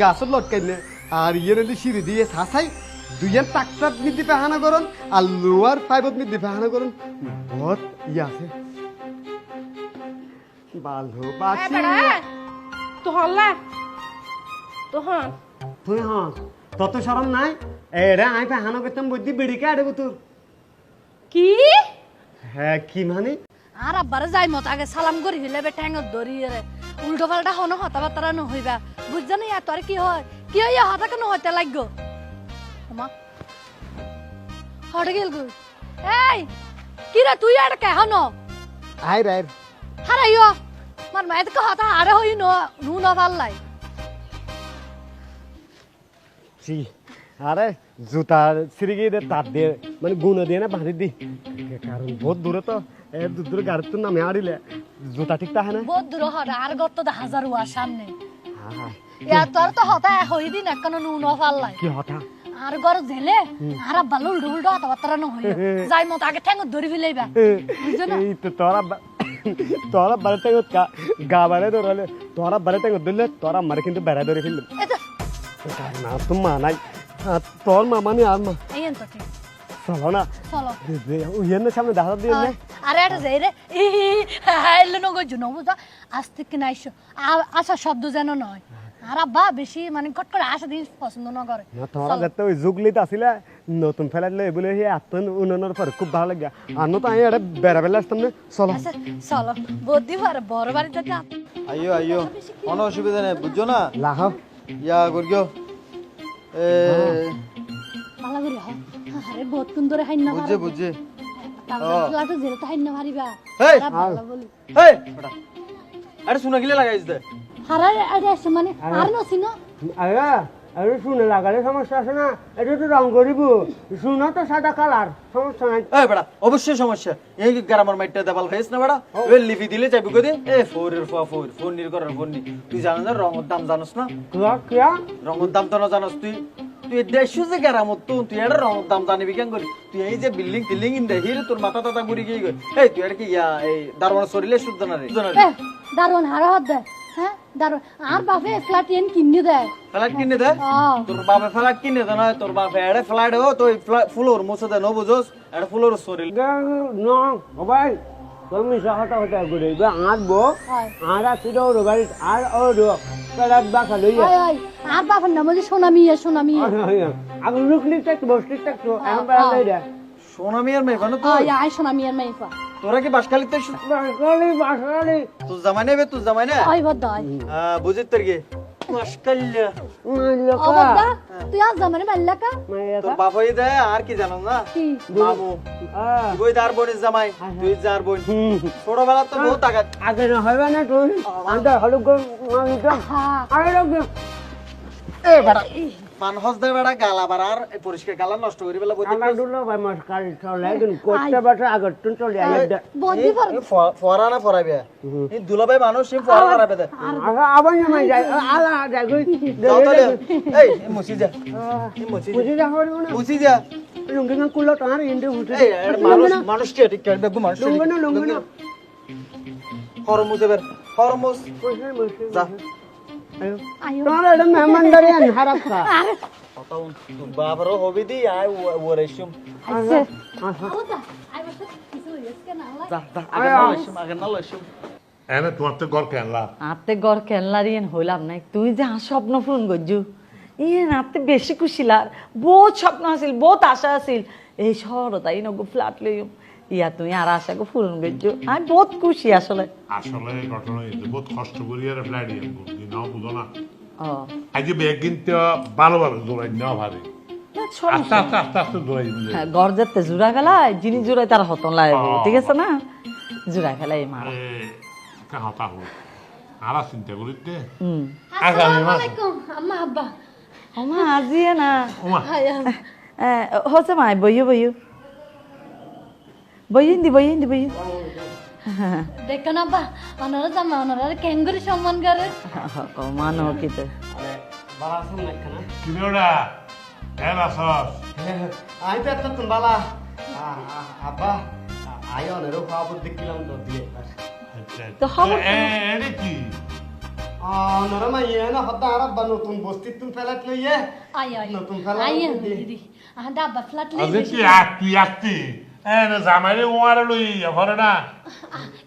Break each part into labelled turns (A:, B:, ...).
A: গাছত লটকাই না আর ইয়ে নলি সিঁড়ি দিয়ে সাসাই দুইয়ান টাকটাত মিদি পেহানা করন আর লোয়ার পাইপত মিদি পেহানা করন বহুত ইয়ে আছে।
B: তো হল্লা তো হন
A: তুই হ্যাঁ তত সরম নাই। এরা আই পেহানা করতাম বুদ্ধি বেড়িকে আড়ে তোর
B: কি?
A: হ্যাঁ কি মানে?
C: আর আব্বারে যাই মত আগে সালাম করি হইলে বে ঠ্যাঙ্গ ধরি রে উল্টো পাল্টা হন হতাবার্তারা নহইবা। বুঝছ না ইয়া তোর কি হয়? কি হয় হতা কেন হইতে লাগগো আমা হড় গেল গো? এই কি রে তুই আর কে হন
A: আই রে
C: হারাইও মার মায়ের কে হতা হারে হই ন নু ন পাল্লাই
A: জি আরে জুতার সিঁড়ি গিয়ে তার দিয়ে মানে গুণ দিয়ে না বাঁধি দি। কারণ বহুত দূরে তো এ দূর দূরে গাড়ির তো নামে আড়িলে জুতা ঠিক তাহে না?
C: বহুত দূর হড় আর গত হাজার ওয়ার সামনে
A: হ্যাঁ,
C: ইয়া তোর তো হতা হই দিন এখন নু ন
A: কি হঠা
C: আর গর জেলে আর আব্বা উল্টো উল্টো হতাবার্তারা নহই যাই মত আগে ঠ্যাঙ্গ ধরি ফেলাইবা বুঝছ না?
A: এই তো তোরা তোরা বারে টাইম গা বারে ধরলে তোরা বারে টাইম ধরলে তোরা মারে কিন্তু বেড়া ধরে ফেললে। না তো মা নাই আর তোর মামা নি আর মা
C: এই তো ঠিক।
A: চলো না।
C: চলো।
A: উইয়ের সামনে দেখা দিয়ে নে
C: আরে এটা যাই রে হাইলে নগো জুনো বুঝা? আজ থেকে না আইসো আশা শব্দ যেন নয়। আর আব্বা বেশি মানে কট করে আশা দিন পছন্দ না করে।
A: না তোরা যাতে ওই যুগলিত আসিলে নতুন ফেলাই দিলে বলে সেই আত্ম উন্নয়নের পরে খুব ভালো লাগে। আর তো এটা বেড়া বেলা আসতাম না। চলো।
C: আচ্ছা চলো। বদি পারে বড় বাড়ি যাতে
D: আইও আইও কোনো অসুবিধা নেই বুঝছ না? ইয়া করিও এ
C: করি হ আরে বহুত কুন ধরে হাইন না
D: বুঝছে বুঝছে
C: তারপরে তো জেলে তো হাইন না
D: হেই! বেটা আরে শুনে গিলে লাগাইছ দে।
C: হারা আরে আসে মানে আর। নছি না?
A: আরে আরে শুনে লাগালে সমস্যা আছে না? এটা তো রং করিব। শুনো তো সাদা কালার সমস্যা নাই।
D: এই অবশ্যই সমস্যা। এই গ্রামের মাইটটা দেবাল খাইছ না বেটা ওই লিপি দিলে যাবি কদি এ ফোরের ফোয়া ফোর ফোন নির করার ফোন নি। তুই জানো না রঙের দাম জানোস না?
A: কিয়া কিয়া?
D: রঙের দাম তো না জানোস তুই? তুই দেশু যে গ্রামত তো তুই এটা রঙের দাম জানিবি কেন করি। তুই এই যে বিল্ডিং টিল্ডিং ইন দে হিরে তোর মাথা টাথা ঘুরি গিয়ে এই তুই এটা কি ইয়া এই দারোয়ান শরীরে শুদ্ধ না রে? শুদ্ধ না রে।
C: এ দারুণ হারা হাত দে হ্যাঁ? আর বাপে ফ্ল্যাট এন কিনে দেয়
D: ফ্ল্যাট কিনে দে?
C: ও
D: তোর বাপে ফ্ল্যাট কিনে দে না তোর বাপে এড়ে ফ্ল্যাট ও তুই ফুলোর মুছে দে ন বুঝোস? এটা ফুলোর শরীর।
A: নং ভাই তুমি সহতা হতে করে আর বো আর ওর বাড়ি আর ওর পেলার বাসা লইয়া
C: আর বাপের নাম হচ্ছে সোনামিয়া সোনামিয়া
A: আমি লুকলি থাকতো বসলি থাকতো এখন বেড়া
D: মেয়ে তো
C: আই সোনামিয়ার মাইফা
D: তোরা কি বাসখালিতে
A: বাসালি বাসালি
D: তুই জামাই নেবে তুই জামাই না
C: ওই
D: হ্যাঁ। বুঝিত তোর কি? বাসকাল্লা
C: অবদ্দা তুই আজ জামানে মাল্লাকা
D: তোর বাপ হয়ে দে আর কি জানো না
C: কি
D: মামু তুই তার বোনের জামাই তুই যার বোন ছোটবেলা তো বহুত আঘাত
A: আগে না হবে না তুই আন্টা হলুক আরে
D: এ বেটা মান হস গালা পরিষ্কার গালা নষ্ট করে বেলা বদি
A: আমার দুলো ভাই মস্কার চলে কিন্তু করতে বাসা আগর তুই চলে আয়।
C: বদ্দি
D: ফরা না ফরাবে এই দুলাভাই মানুষ সে ফরা ফরাবে দে।
A: আবার না যাই আলা যাই কই
D: এই এই যা। এই যা।
A: বুঝি না।
D: মুছি যা।
A: লুঙ্গি না তার ইন্ডে বুঝে
D: এই মানুষ মানুষ কি? ঠিক করে দেখো মানুষ।
A: লুঙ্গি না
D: হরমুজ এবার। হরমুজ।
A: বুঝে বুঝে
D: যা।
C: আয়ো
A: তোমার এটা মেহমানদারি আন খা
D: বাবারও হবি দি আয় ওরে
E: এনে তোমার তো গড় কেনলা।
B: আতে গড় কেনলার হইলাম তুই যে স্বপ্ন পূরণ করছু। ইয়েন আতে বেশি খুশি লার বহুত স্বপ্ন আছিল বহুত আশা আছিল। এই শহরত আই নগো ফ্ল্যাট লইম। ইয়া তুই আর আশা পূরণ করছু আমি বহুত খুশি আসলে।
E: আসলে ঘটনা হয়েছে বহুত কষ্ট করি আর ফ্লাইট নাও বুঝো না। ব্যাগ কিনতে ভালোভাবে নেওয়া ভাবে
B: না,
E: আস্তে আস্তে আস্তে আস্তে দৌড়াই বুঝে
B: হ্যাঁ, জোড়া ফেলায় যিনি জোড়ায় তার হতন লাগবে ঠিক আছে না? জোড়া ফেলাই মারা।
E: কাহা তাহু আরা চিন্তা করিতে
B: হুম।
E: আগামী মাস
C: আম্মা আব্বা।
B: ওমা আজিয়ে না।
E: ওমা।
B: Eh, হচ্ছে মাই বইও বইও বইয়েন দি বইয়েন দি বইয়েন
C: দেখো না আব্বা ওনারা জামা ওনারা কেঙ্গুরি সম্মান করে
B: মানো
A: কেন
E: কিনে ওটা হ্যাঁ আসস
A: পেট তো বালা আব্বা আই অনেরও খাওয়া দেখিলাম তো দিয়ে
B: তো খবর তো-
E: কি
A: নরম ইয়ে না হতা আর আব্বা নতুন বস্তির তুন ফেলাত লইয়ে
C: আই আই
A: নতুন ফেলা
C: আই
A: দিদি।
C: দিদি আহ দাবা ফ্ল্যাট
E: আজি কি আ তুই এন জামাইরে ওয়ারে লই ভরে না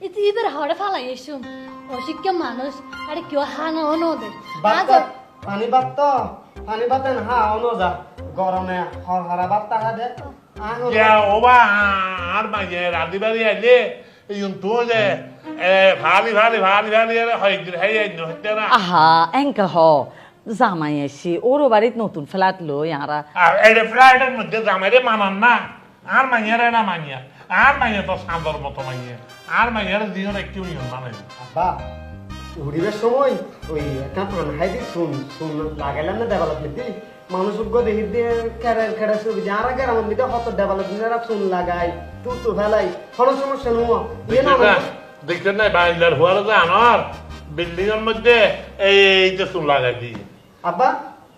C: ইতি ইবের হড়ে ফালাই এসুম অশিক্ষিত মানুষ আরে কেউ হানা অনো দে
A: পানি বাত তো পানি বাতেন হা অনো যা গরমে হর হরা বাত তাহা দে
E: ইয়া ওবা আর মাইয়ে রাদি বাড়ি আইলে এই তো যে এ ভালি ভালি ভালি ভালি এর হয় হাই আই নহতে না
B: আহা এঙ্কা হ জামাই এসি ওর বাড়িত নতুন ফ্ল্যাট লই আরা
E: আর এই ফ্লাইটের মধ্যে জামাইরে মানান না আর মাইয়ারে না মাইয়া আর মাইয়া তো সান্দর মতো মাইয়া আর মাইয়ার দিন একটু নিয়ম মানে
A: সময় ওই একটা হাই দি শুন শুন লাগাইলাম না ডেভেলপমেন্ট দি। মানুষ উগ্র দেখি দিয়ে কেড়ে কেড়ে শুবি যে আর আগে আমার মধ্যে কত ডেভেলপমেন্ট শুন লাগাই তু তু ফেলাই কোনো সমস্যা নুমো ইয়ে না
E: দেখছেন না বাইন্দার হওয়ার যে বিল্ডিং এর মধ্যে এই যে চুল লাগাই দিই
A: আব্বা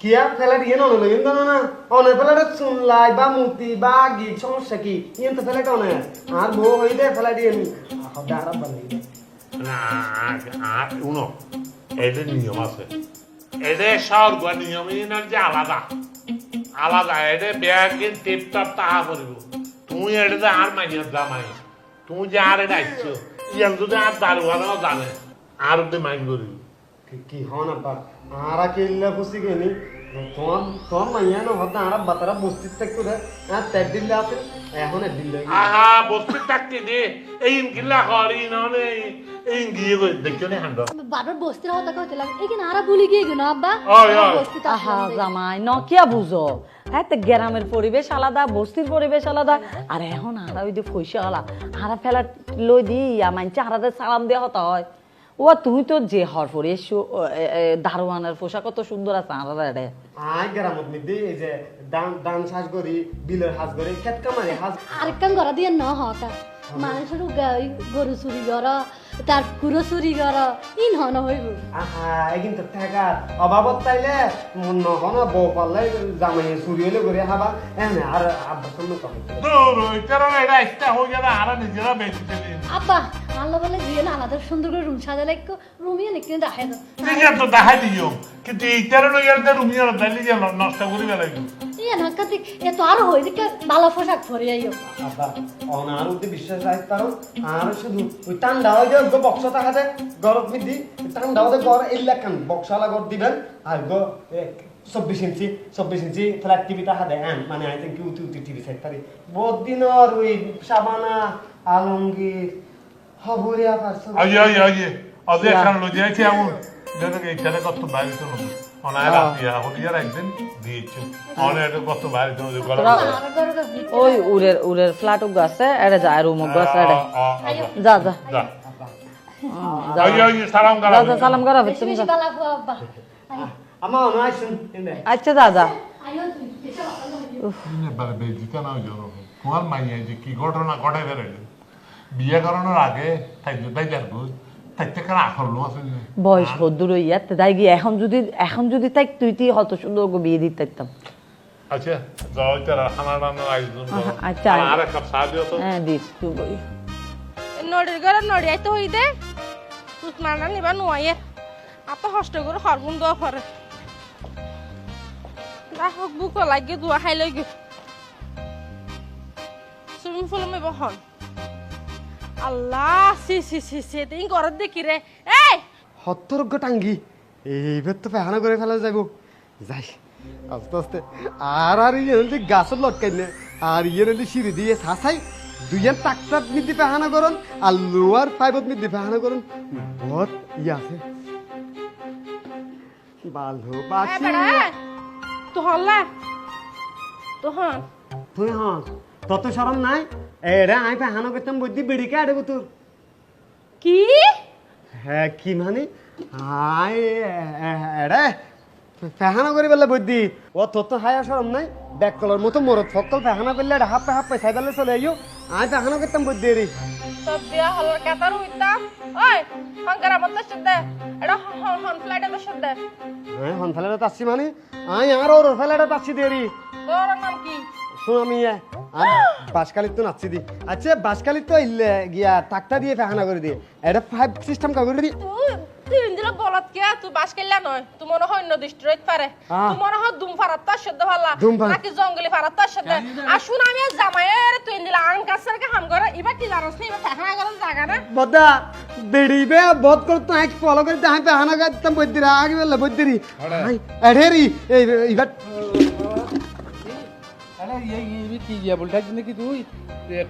A: কিয়া ফেলার ইয়ে নন কিন্তু না না? অনেক ফেলার শুন লাই বা মূর্তি বা গি সমস্যা কি? ইয়ে তো ফেলাটা অনেক আর বউ হই দে ফেলা দিয়ে হদা আর আব্বা নেই
E: না আর উনো এদের নিয়ম আছে। এদের স্বর্গ নিয়ম ইনার যে আলাদা। আলাদা এদের ব্যাগে টেপ টাপ তাহা করিব। তুই এটা আর মাইয়ার জামাই তুই যে আর এটা আইছ ইয়ান যদি আর দারুয়ারও জানে আর ওদের মাইন করিব।
A: কি- কি হন আব্বা? আরা কেল্লা খুশি গেনি তোমার তোমার মাইয়া না হদা আর আব্বা তারা বস্তির থাকতো রে আর তের দিল্লে আছে এখন এর দিল্লে
E: আহা বস্তি থাকতে দে এই গিল্লা করি নহলে এই গিয়ে গই দেখছ না হান্ড
C: বারবার বস্তির হতা কইতে লাগে এখানে আরা ভুলি গিয়ে গো না আব্বা
E: ওই, ওই।
B: আহা জামাই ন বুঝো হ্যাঁ তো গ্রামের পরিবেশ আলাদা বস্তির পরিবেশ আলাদা আর এখন আরা ওই যে পয়সা আলা আরা ফেলা লই দি মানছে আরাদের সালাম দেওয়া হতা হয় ও তুমি তো যে হর পরে এসো দারোয়ানের পোশাক কত সুন্দর আছে আরারা রে
A: আয় গ্রামত মধ্যে এই যে দান দান শ্বাস করি বিলের হাঁস করি খেত কামারি হাঁস
C: আরেকখান ঘর দিয়ে ন হকা মানুষের গাই গরু চুরি কর তার কুরো চুরি কর ইন হন হইব।
A: আহা এগিন তো ঠেকার অভাবত তাইলে নহন বউ পাল্লাই জামাই চুরি হইলে করে হাবা। এনে আর আব্বা সামনে কম
E: কারণে এটা একটা হয়ে গেলে আর নিজেরা বেঁচে চলি
C: আব্বা আল্লাহ বলে দিয়ে না আলাদা সুন্দর করে রুম সাজালে একটু রুমিয়ে নাকি দেখাই
E: নিজে তো দেখা দিও কিন্তু ইয়ারতে রুমিয়ার তাইলে যে নষ্ট করি
C: ইয়ে না কাতি এ তো আরও হই দিকে ভালো পোশাক পরে আইও।
A: অনার উদ্দে বিশ্বাস পারো আর শুধু ওই টান দাও যে গো বক্স মিদি টান দাও যে গর এল্লা কান বক্সালা গর দিবেন। আর গো চব্বিশ ইঞ্চি চব্বিশ ইঞ্চি ফ্ল্যাট টিভি তাহা দেয় হ্যাঁ মানে আই থিঙ্ক উতি উতি টিভি চাই পারি বহুত দিনর ওই সাবানা আলমগীর হবরিয়া পারছ
E: আইয়ে আইয়ে আইয়ে আজ এখন লই যাইছি আমু যেন এইখানে কত বাইরে তো নয় অনায় রাতি হলিয়ার একদিন দিয়েছি অনেক কত বাইরে তো
B: ওই উড়ের উড়ের ফ্ল্যাট আছে এটা যায় রুম আছে এটা যা যা
E: যা
B: যা
E: সালাম
B: যা, যা, সালাম করা
C: আইও
A: আমার অনার আইসুন
B: আচ্ছা যা যা
C: হইও
E: এবারে বেজিতে না হইল তোমার মাইয়া যে কি ঘটনা ঘটাই বেড়াইল বিয়ে করানোর আগে তাই দেখব?
B: বয়স ইয়াত তাই গিয়ে এখন যদি এখন যদি তাই তুই তুই হত সুন্দর বিয়ে দিতে পারতাম।
E: আচ্ছা যাও তারা খানা রান্নার আয়োজন
B: আচ্ছা।
E: আর আর এক কাপ চা দিও তো।
B: হ্যাঁ দিস তুই বই
F: নড়ির ঘরে নড়িয়াই তো হই দে। মানা নিবা নোয়াইয়ে। আত কষ্ট করে হরমোন দেওয়া পরে না হোক বুক লাগে দুয়া খাই লই গে সুইমিং পুল মে বহন। আল্লাহ সি সি সি সি তিন ঘরত দেখি রে এই!
A: সত্তরজ্ঞ টাঙ্গি। এইবার তো পেহানা করে ফেলা যাব। যাই আস্তে আস্তে। আর আর ইয়ে নদী গাছত লটকাই না আর ইয়ে নদী সিঁড়ি দিয়ে সাসাই দুইজন টাকটাত মিদি পেহানা করুন আর লোয়ার ফাইভত মিদি পেহানা করুন। বহুত ইয়ে আছে। ভালোবাসি।
F: বেড়া তো হল্লা তো
A: তুই হ্যাঁ তত সরম নাই। এরা আই পেহানা করতাম বুদ্ধি বেড়িকে আড়ে তোর?
F: কি?
A: হ্যাঁ কি মানে? হাই এড়ে ফেহানা করে বেলে বুদ্ধি। ও তোর তো হায়া সরম নাই। ব্যাক কলার মতো মরত ফকল ফেহানা করলে এটা হাপ্পে হাপ্পে সাইদালে চলে আইও। আই ফেহানা করতাম বুদ্ধি রে
F: তো বিয়া হলার কাতার হইতাম। ওই হংকার আমার তো শুদ্ধ। এটা হন ফ্লাইটে তো শুদ্ধ।
A: হ্যাঁ হন ফেলাটা তাচ্ছি মানে। আই আর ওর ফেলাটা তাচ্ছি দেরি।
F: তোর নাম কি?
A: শুন আমি বাসকালির তো নাচছি দি। আচ্ছা বাসকালির তো ইল্লে গিয়া টাকটা দিয়ে ফেহানা করে দিয়ে। এটা ফাইভ সিস্টেম কাগরে দি।
F: তুই তুই ইন্দিরা বলত কে তুই বাস কেলা নয়। তুই মনে হয় অন্য দৃষ্টি রইতে পারে
A: হ্যাঁ।
F: তুই মনে হয় দুম ফারাত তার সাথে ভাল্লা নাকি জঙ্গলি ফারাত তার সাথে আসুন আমি জামাইয়ের তুই ইন্দিরা আং কাছের কে হাম করে এবার কি জানোস নি? এবার ফেখনা করার জায়গা না?
A: বদা বেড়িবে বদ করে তো হাইক ফলো করে হাই পেহানা গাইতাম বৈদ্যিরা আগে বললে বৈদ্যিরি হাই এই ইবাট
G: আরে এই এই কি গিয়া বলটাই জন্য কি তুই?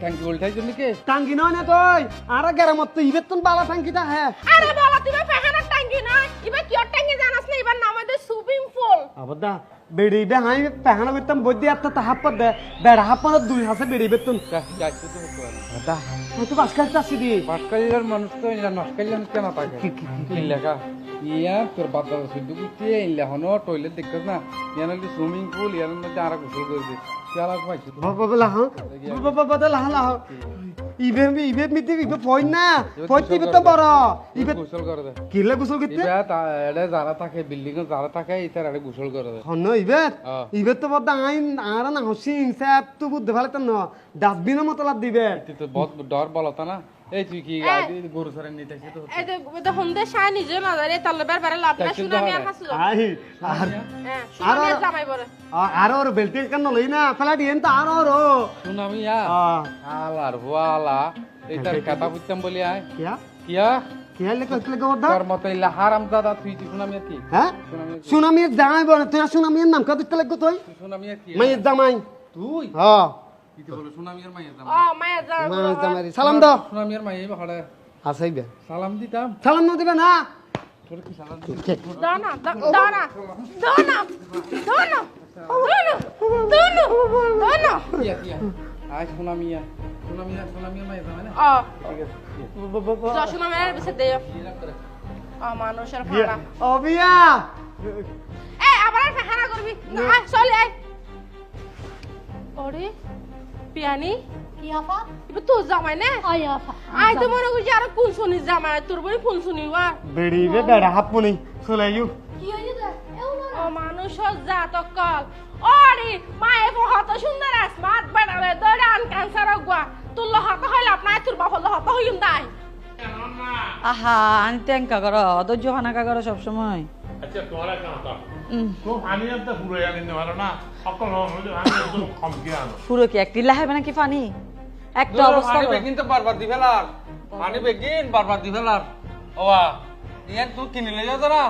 G: ট্যাঙ্কি বলটাই জন্য কি
A: টাঙ্গি নয় না তুই? আর গেরামত তো ইবেত তুন বালা টাঙ্কিটা হ্যাঁ।
F: আরে বাবা তুই ফেখনা টাঙ্গি না এবার কি টাঙ্গি জানাস না এবার নাম আমাদের সুইমিং পুল।
A: আবদা বেড়িবে হাই পেহানা করতাম বৈদ্যি আর তো দে। বেড়া দুই হাসে
G: না
A: তুই দি।
G: মানুষ তো ইলা কেন থাকে ইয়া তোর হনো টয়লেট দেখছিস না সুইমিং পুল ইয়ার মধ্যে আর গোসল করে
A: ডাস্টবিনের মতো লাভ দিবে।
G: ডর বলতা না। এই তুই কি গাড়ি গরু সারে নিতে আসি তো
F: এই যে এটা হন্দে শাহ নিজে না জানি তাহলে বের বের লাভ না
G: তাকে
F: আমি আর হাসলো।
A: আই আর
F: হ্যাঁ আর জামাই বলে
A: আর আর বেলতে কেন লই না? ফেলা দিয়েন তো আর আর।
G: ইয়া আলার কথা বুঝতাম বলি আয়।
A: কিয়া?
G: কিয়া?
A: জামাই বলে তুই সুনামির নাম কত লাগতো তুই? জামাই।
G: তুই?
A: হ্যাঁ সালাম দাও। আসাইবে।
G: সালাম দিতাম।
A: সালাম না দিবে না।
F: মানুষের ফাড়া
A: ও বিয়া।
F: এই আবার আর করবি। আয়, ওরে। পিয়ানি
C: কি আপা
F: এবার তোর জামাই না
C: আয় আপা
F: আই তো মনে করছি আর কোন শুনি জামাই তোর বই ফোন শুনি ওয়া
A: বেড়িবে বেড়া হাপুনি চলে ইউ
C: কি হইছে এও না
F: ও মানুষের জাত কল মায়ে হত সুন্দর স্মার্ট বেড়ালে দৌড়ে আন ক্যান্সার গুয়া তোর লহত হইল আপনার তোর বাপ লহত হইম দাই
B: আহা আনতে এঙ্কা করো অধৈর্য হানাকা করো সবসময়
E: আচ্ছা তোরা কেন তা
B: উম,
E: তো আমি একটা পুরো আনি পারো না? সকল আমি একদম কমকে আনো।
B: পুরো কি একটি লাহাবে নাকি পানি? একটা অবস্থা
G: পানি বেগিন তো বারবার দি ফেলার পানি বেগিন বারবার দি ফেলার ওয়া ইয়ান তুই কিনিলে যাও তোরা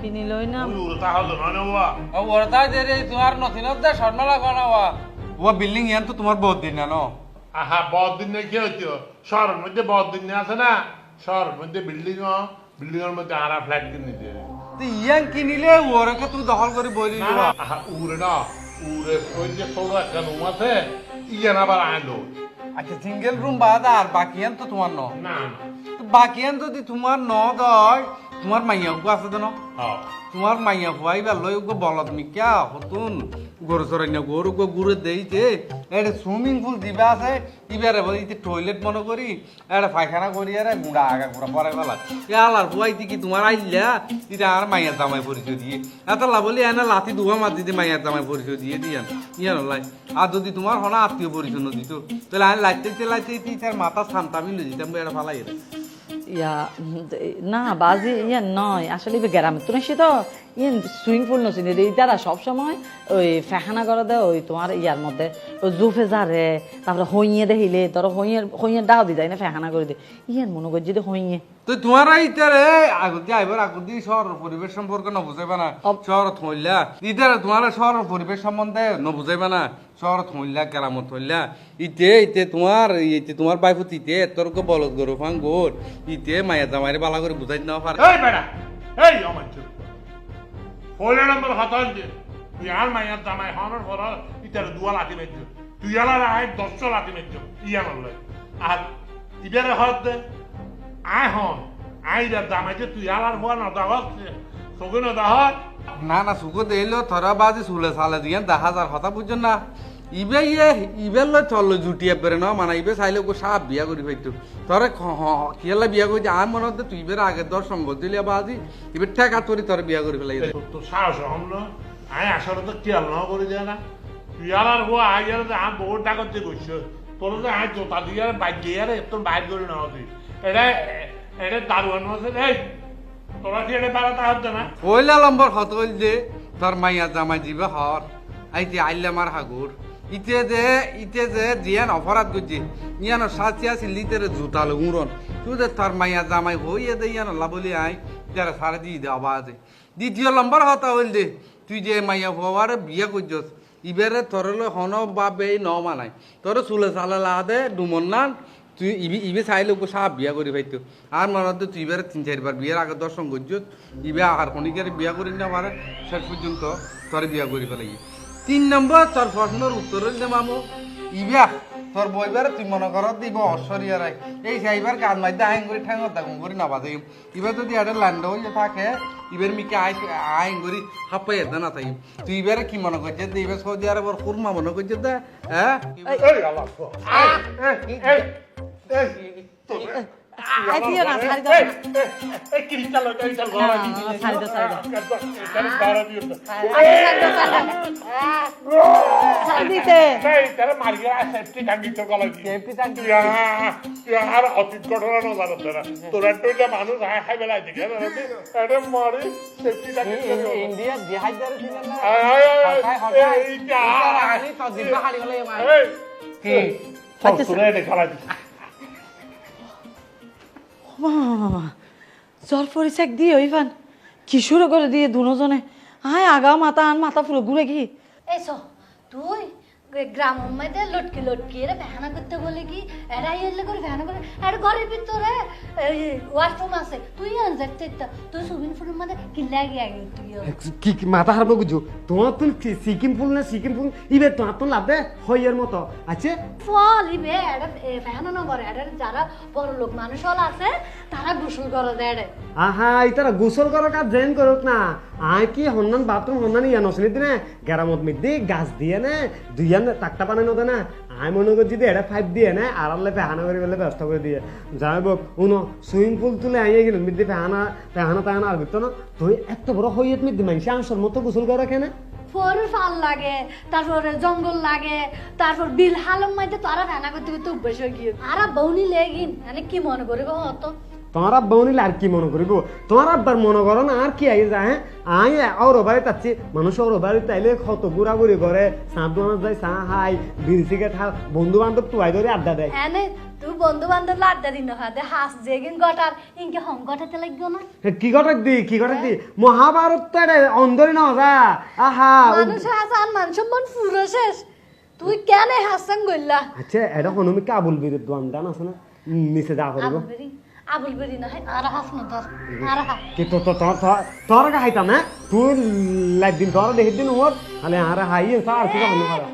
B: কিনি লই না।
E: উড়তা হলো না বাবা
G: ও ওরতাই দে রে তোমার নথিনত দে স্বর্ণ লাগা না ওয়া? ও বিল্ডিং ইয়ান তো তোমার বহুত দিন না নো?
E: আহা বদ দিন কি হইতো? শহরের মধ্যে বদ দিন আছে না? শহরের মধ্যে বিল্ডিং বিল্ডিং এর মধ্যে আরা ফ্ল্যাট কিনে দিয়ে
G: তুই ইয়াং কিনিলে ওরকে তুই দখল করে বলি দিবা
E: আহা উড়ে না উড়ে ওই যে একটা রুম আছে ইয়ান আবার আনলো।
G: আচ্ছা সিঙ্গেল রুম বাদ আর বাকি তো তোমার ন?
E: না
G: তো বাকি যদি তোমার ন দয় তোমার মাইয়া গো আছে তো ন?
E: হ্যাঁ
G: তোমার মাইয়া খুয়াই বা লই গো বলত মিকা হতুন? গরু চরাই না গরু গো গুড়ে দেইতে এটা সুইমিং পুল দিবা আছে ইবারে বলি ইতে টয়লেট মনে করি এটা পায়খানা করি আরে মুড়া আগা গুড়া পরে বেলা এ আলার খুয়াই কি তোমার আইলা এটা আর মাইয়ার জামাই পরিচয় দিয়ে। এত লাভলি এনে লাথি দুয়া মার দিতে মাইয়ার জামাই পরিচয় দিয়ে দিয়ান ইয়ান লাই আর যদি তোমার হনা আত্মীয় পরিচয় দিত তাহলে আমি লাইতে লাইতে তার মাথা শান্তামি লই দিতাম এটা ফালাই
B: ইয়া না বাজি ইয়া নয়। আসলে গ্রামে তো সে তো সুইমিং পুল নছিল এই তারা সবসময় ওই ফেহানা করে দেয় ওই তোমার ইয়ার মধ্যে ওই জুফে যারে তারপরে হইয়ে দেখিলে তোর হইয়ে হইয়ে ডাও দি যায় না ফেহানা করে দে ইয়ে মনে করি যদি হইয়ে।
G: তো তোমার ইতারে আগতে আইবার আগতে শহর পরিবেশ সম্পর্কে নবুঝাইবা না
B: অব-
G: শহর থইলা ইতারে তোমার শহর পরিবেশ সম্বন্ধে নবুঝাইবা না শহর থইলা কেরামত থইলা ইতে ইতে তোমার ইতে তোমার বাইফুত ইতে তোরক বলদ গরু ফাং গোর ইতে মায়া জামাইরে বালা করে বুঝাই না পারে।
E: এই বেড়া এই আমার হতাল যে তুই আর মাইয়ার জামাই হনের পর ইতার দুয়া লাঠি মেজ তুই আলার আয় দশটা লাঠি মেজ ইয়া নলে আর ইবারে হত দে আয় হন আই রে জামাই যে তুই আলার হওয়া না না
G: সুগো দেইলো থরা বাজি সুলে সালে দিয়ে দেখা যার কথা বুঝছেন না ইবে ইয়ে ইবে লয় চলল জুটিয়ে পেরে না মানে ইবে চাইলে গো সাপ বিয়া করি পাইতো তরে কিয়ালা বিয়া করি আর মনে হতে তুই বের আগের দর সঙ্গ দিলে বাজি ইবে ঠেকা তোরি তোর বিয়া করি ফেলাই
E: তো সাহস হম না আয় আসলে তো কেয়াল না করে যায় না তুই আলার হওয়া আই যে আম বহুত টাকা দিয়ে গইছ তোর যে আয় জোতা দিয়ে আর বাইক দিয়ে আর তোর বাইর করে না। তুই এটা এটা দারুণ হচ্ছে এই তোরা কি এটা বেড়াতে হচ্ছে না
G: ওইলা লম্বর হত হইল যে তোর মাইয়া জামাই দিবে হর আইতে আইলে মার হাগুর ইতে যে ইতে যে করছে তুই জামাই দে লাবলি দে দ্বিতীয় লম্বর হতা হইল যে তুই যে মাইয়া হওয়ার বিয়ে করছস ইবারে তোর হন বাবে ন মানাই তোর চুলে চালে লা দে ডুমন তুই ইবি, ইবে চাইলে ওকে সাপ বিয়া করি পাইতো। আর মনে তুই ইবারে তিন চারবার বিয়ের আগে দর্শন করছিস ইবে আর খনিকের বিয়া করি না পারে শেষ পর্যন্ত তোর বিয়া করি ফেলাই তিন নম্বর তোর প্রশ্নের উত্তর হইলে মামু ইবা তোর বইবার তুই মনে কর দিব অশ্বরিয়ার এই সাইবার গান মাইতে আইন করে ঠ্যাং দাগুন করি না বাজে এবার যদি একটা ল্যান্ড হয়ে থাকে ইবার মিকে আই আইন করি হাপ্পাই এতে না তাই তুই এবারে কি মনে করছিস যে এবার সৌদি আরবের কুরমা মনে করছিস দে হ্যাঁ
B: আরে
E: তারা তো কি অতীত ঘটনা না জানো না তোর একটা যে মানুষ হাই হাই বেলা দিকে এটা সেফটি
D: ইন্ডিয়া জিহাইদার ছিলেন না।
E: আয় আয়
D: হঠাৎ
B: মামা জ্বর পরিছে এক দিয়ে ইভান কিশোর গলে দিয়ে দুজনে আয় আগা, মাথা আন, মাথা পুরো ঘুরে কি
C: এই তুই? গ্রাম মধ্যে লটকি লটকি এরা ভ্যানা করতে বলে কি এরা ইয়ে করে ভ্যানা করে আর ঘরের ভিতরে ওয়াশরুম আছে তুই আন যাচ্ছে তুই সুইমিং পুলের মধ্যে কি লাগে আগে তুই
A: কি কি মাথা হারবো বুঝু তোমার তো সিকিম ফুল না সিকিম ফুল? ইবে তোমার তো লাভ হইয়ের মতো। আছে
C: ফল ইবে এটা ভ্যানা না করে এটা যারা বড় লোক মানুষ হল আছে তারা গোসল করে দেয়।
A: আহা ইতারা গোসল করো কাজ জেন করুক না। আয় কি হন্নান, বাথরুম হন্নান ইয়া নসনি দিনে। গেরামত মিদ্দি, গাছ দিয়ে নে দুইয়ান তাকটা বানানো দে না। আয় মনে করছি যে এটা ফাইভ দিয়ে না আর আল্লাহ পেহানা করে বলে ব্যবস্থা করে দিয়ে। যাই হোক, উনো সুইমিং পুল তুলে আইয়ে গেল মিদ্দি, পেহানা পেহানা পেহানা, আর ভিতর না। তুই এত বড় হইয়ত মিদ্দি মানুষ আনসার মতো গোসল করে কেন
C: ফোর ফাল লাগে, তারপরে জঙ্গল লাগে, তারপর বিল হালম মাইতে তারা ভ্যানা করতে করতে অভ্যাস হয়ে গিয়ে। আর বউনি লেগিন মানে কি মনে করিব হতো
A: তোমার আব্বা উনিলে আর কি মনে করিব? তোমার আব্বার মনে করো না আর কি আই যায় হ্যাঁ? আই ওর বাড়ি তাচ্ছি মানুষ ওর বাড়ি তাইলে কত ঘুরা ঘুরি করে সাঁত দোকান যায় চা হাই বিড়ি সিগারেট খা বন্ধু বান্ধব টুয়াই ধরে আড্ডা দেয়।
C: তুই বন্ধু বান্ধব আড্ডা দিন হাতে হাস যেগিন গটার ইনকে হং গটাতে লাগবে না?
A: কি ঘটক দি কি ঘটক দি? মহাভারত তো এটা অন্ধরি না যা আহা
C: মানুষ হাসান মান পুরো শেষ। তুই কেন হাসান গইলা?
A: আচ্ছা এটা হনুমি কাবুল বিরুদ্ধ দান আছে না? নিচে যা করিব।
C: আবুল বেরি আবুল বেরি না হয় আর হাস না ধর আর হা
A: কি তো তো তোর তোর কা হাইতাম না তুই লাইক দিন তোর দেখি দিন ওর আলে আর হাই সার কি হনু হারা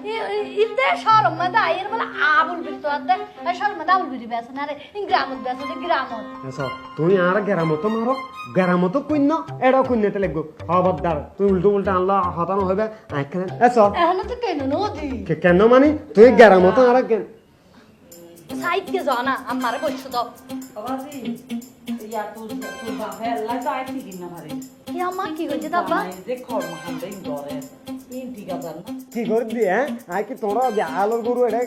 C: ইতে শরম মধ্যে আইয়ের বলে আবুল বেরি তো আতে শরম মধ্যে আবুল বেরি বেসে না রে গ্রামত বেসে দে গ্রামত।
A: এসো তুই আর গেরামতো মারো গেরামতো কইন্য এড়াও কইন্যতে লাগবো। খবরদার তুই উল্টো উল্টো আনলা হতানো হবে আইখানে এসো
C: এখন তো কেন নদী?
A: কেন মানে? তুই গেরামতো আর কেন
C: সাইড কে জানা আমারে বসে দাও।
B: না
C: কি করছে
B: না
A: কি করে হ্যাঁ? আই কি তোরা আলোর গরু এটা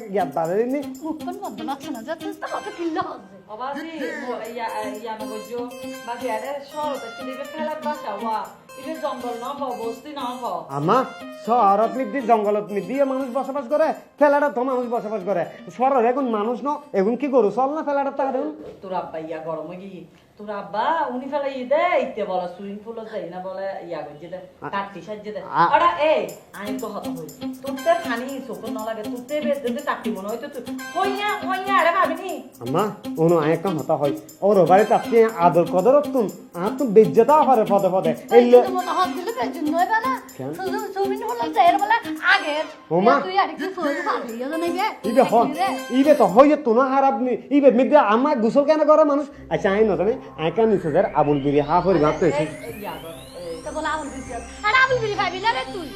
C: বন্ধ লাগছে না তো হাতে কিল্লা হবে।
B: বাবাজি ইয়া ইয়া নগজো বাজি আরে শহর চিলিবে খেলার বাসা ওয়া।
A: আমা শহরত মিদি জঙ্গলত মিদি মানুষ বসবাস করে ফেলাটা তো মানুষ বসবাস করে। শহর এখন মানুষ ন এখন কি করু চল না ফেলাটা তা দেখুন
B: তোর আব্বাইয়া গরম গরমে গিয়ে তোর আব্বা উনি ফেলে ই দে ইতে বলে সুইমিং পুল যাই না বলে ইয়া করছে দে কাটি সাজছে দে আরে এ আমি তো হত হই তোর তে খানি চোখ ন লাগে তোর বেশ দে কাটি মনে হয়তো তুই হইয়া হইয়া আরে ভাবিনি?
A: আমা ওনো আয় একটা হতা হয়। ওর বাড়ি তাপকে আদর কদর তুম তুমি বেজ্জতা পারে পদে পদে। এই
C: তো হত দিলে বেজন নয় না? যে বলে গে?
A: ইবে তো হইয়ে তো না হারাপ নি। ইবে মিদি আমার গোসল কেন করে মানুষ? আচ্ছা আই নজানে আই কান নিছে যার আবুল বিরি হা করি ভাবতে
B: কর, এই,
C: তো বলে আবুল বিরি আর আবুল বিরি পাবি না রে তুই?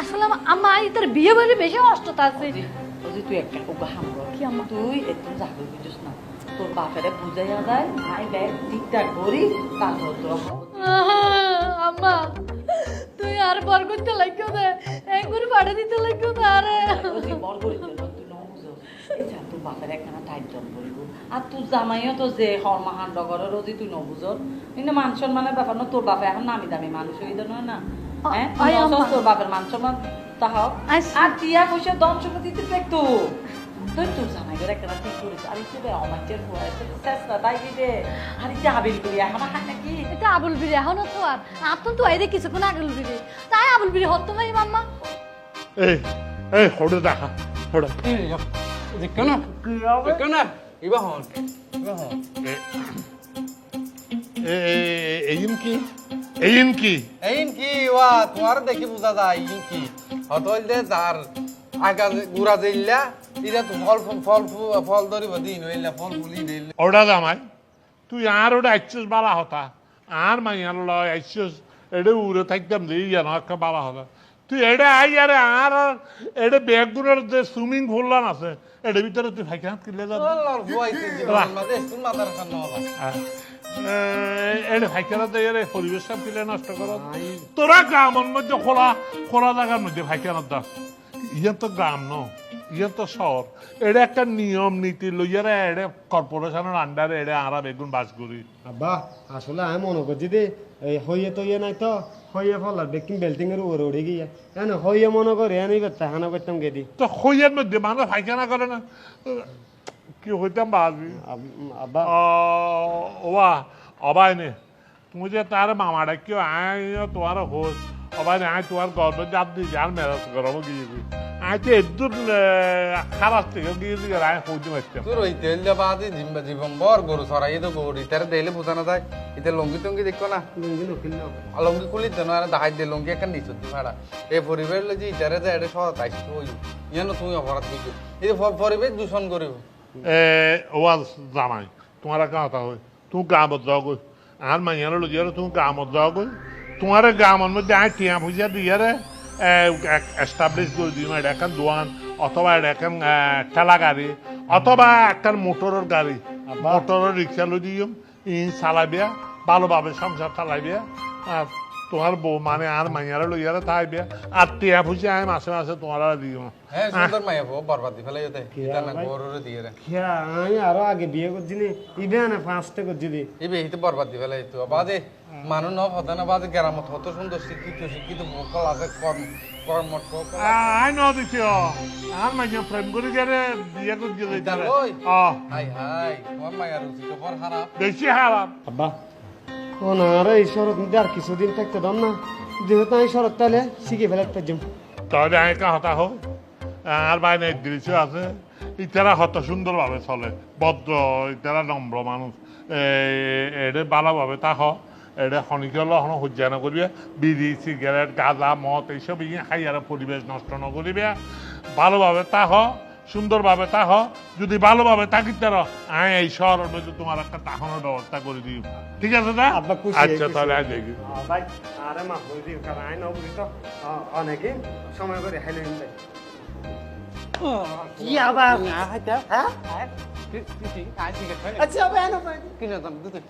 C: আসলে আমার তোর বিয়ে বাড়ি বেশি কষ্টতা আছে
B: তুই একটা
C: কি আম্মা?
B: তুই বুঝিস না তোর বাপেরে বুঝাইয়া যায় আই ব্যাগ ঠিকঠাক করি তোর
C: আম্মা তুই আর বর করতে লাগিও দে একবার পাড়ে দিতে লাগিও না আরে।
B: বর করি তুই ন বুঝো। এটা তোর বাপের একখানা টাইট জন করিব। আর তোর জামাইও তো যে হরমাহান ডগরের রোজি তুই নবুঝর কিন্তু মান সম্মানের ব্যাপার না তোর বাপে এখন নামি দামি মানুষ হই দেন না। হ্যাঁ। তোর বাপের মান সম্মান
C: আইস-
B: আর টিয়া পয়সা দম সম্পত্তি দিতে দেখতো তুই তোর জামাইয়ের একখানা ঠিক করিস আর ইচ্ছে রে অমাচের ফুয়া চেষ্টা তাই দিবে আর ইচ্ছে হাবিল করি এখন হাই নাকি
C: এটা আবুল বিরি এখনও তো আর আপন তো আইরে কিছুক্ষণ আগুল বিরি তাই আবুল বিরি হত ভাই মাম্মা
E: এই এই হড়ে দেখা হড়ে
G: দেখো না দেখো না ইবা হন ইবা হন
E: এইন কি এইন কি
G: এইন কি ওয়া তোমার দেখি বুঝা যায় ইন কি হতল দে যার আগা গুড়া দিল্লা ইরা তো ফল ফল ফল ফল ধরিব দিন হইলা ফল ফুলি দিল
E: ওটা জামাই তুই আর ওটা আইসিস বালা হতা। আর লয় আইসিস এটা উড়ে থাকতাম যে ইয়া না একটা বালা হতা। তুই এটা আই আরে আর এটা ব্যাগগুলোর যে সুইমিং পুল আছে এটার ভিতরে তুই হাত কিনলে যাবি এটা দিয়ে রে পরিবেশটা ফিলে নষ্ট কর। তোরা গ্রামের মধ্যে খোলা খোলা জায়গার মধ্যে ফাইকেরা দাস ইয়ে তো গ্রাম ন? ইয়ে তো শহর। এটা একটা নিয়ম নীতি লইয়ারে এটা কর্পোরেশনের আন্ডারে এটা আরা বেগুন বাস করি।
A: আব্বা আসলে আমি মনে করছি যে এই হইয়ে তো ইয়ে নাই তো হইয়ে ফলার বেকিং বেল্টিং এর উপরে উড়ে গিয়ে। এনে হইয়ে মনে করে এনে করতে হানা করতাম গেদি।
E: তো খইয়ের মধ্যে মানুষ ফাইখানা করে না। কি হইতাম
A: আব্বা।
E: ওবা অবাই নে তুমি যে তার মামা ডাকিও আই তোমার হোস। অবাই নে আই তোমার গর্ব জাত দি যার মেরাজ করব গিয়ে আই তো এদুর খারাপ থেকে গিয়ে দিয়ে আই হইতে পারতাম
G: তোর ওই তেল জীবন বর গরু সরাই তো গরু ইতারে দেলে বুঝানো যায় ইতে লঙ্গি টঙ্গি দেখো না
A: লুঙ্গি
G: খুলি তো না দাহাই দে লঙ্গি নিছ তুই ভাড়া এই পরিবেশ লজি ইতারে যে এটা সহ তাই হই ইয়ান তুমি অপরাধ করছ এই পরিবেশ দূষণ করিব
E: এ ওয়াজ জামাই তোমার কথা হয় তুমি গ্রামত যাও গই আর মাইয়ার লজিয়ার তুমি গ্রামত যাও গই তোমার গ্রামের মধ্যে আই টিয়া পয়সা দিয়ারে এস্টাবলিশ করে দিন এটা এখন দোয়ান অথবা এটা এখন ঠেলা গাড়ি অথবা একটা মোটরের গাড়ি মোটরের রিক্সা লই দিও ইন চালাবিয়া ভালোভাবে সংসার চালাবিয়া তোমার বউ মানে আর মাইয়ারা লইয়ারে থাকবে আর টিয়া পয়সা আমি মাসে মাসে তোমার দিও।
G: হ্যাঁ সুন্দর মাইয়া বউ বরবাদ দি ফেলাই যেতে ইতা না গরুরে দিয়ে রে
A: খেয়া আমি আরও আগে বিয়ে করছি নি। ইবে না পাঁচটা করছি দি
G: এই বেহিতে বরবাদ দি ফেলাই তো। বাদে মানুষ ন হতে না বাদে গ্রামত হত সুন্দর শিক্ষিত শিক্ষিত ভোকাল আছে কর্ম ভোকাল
E: আই ন দিছি আর মাইয়া প্রেম করে গেলে বিয়ে
G: ওই। হাই হাই তোমার মায়ের রুচি তো বড় খারাপ।
E: বেশি হারাম
A: আব্বা। ও না, আরে এই শরৎ আর কিছুদিন থাকতে দাম না। যেহেতু আমি শরৎ তাহলে শিখে ফেলে পারতাম
E: তাহলে আমি কা হতা হোক আর বাইরে দৃশ্য আছে। ইতারা হত সুন্দরভাবে চলে, ভদ্র, ইতারা নম্র মানুষ। এটা ভালোভাবে তা হ এটা শনিকল সহ্য নকৰিবে বিড়ি, সিগারেট, গাঁজা, মদ, এইসব ইয়ে খাই আর পরিবেশ নষ্ট নকরিবে ভালোভাবে তা হ সুন্দরভাবে তা হ যদি ভালোভাবে তাকি তার আয় এই শহরের মধ্যে তোমার একটা তাহনের ব্যবস্থা করে দিই ঠিক আছে না আচ্ছা তাহলে আজ দেখি।
A: ভাই আরে মা বই দিও কারণ আই নবুঝি তো? অনেকে সময় করে হাইলে যাই কি আবার? হ্যাঁ? আচ্ছা আবার
G: কিনে দাম দিতে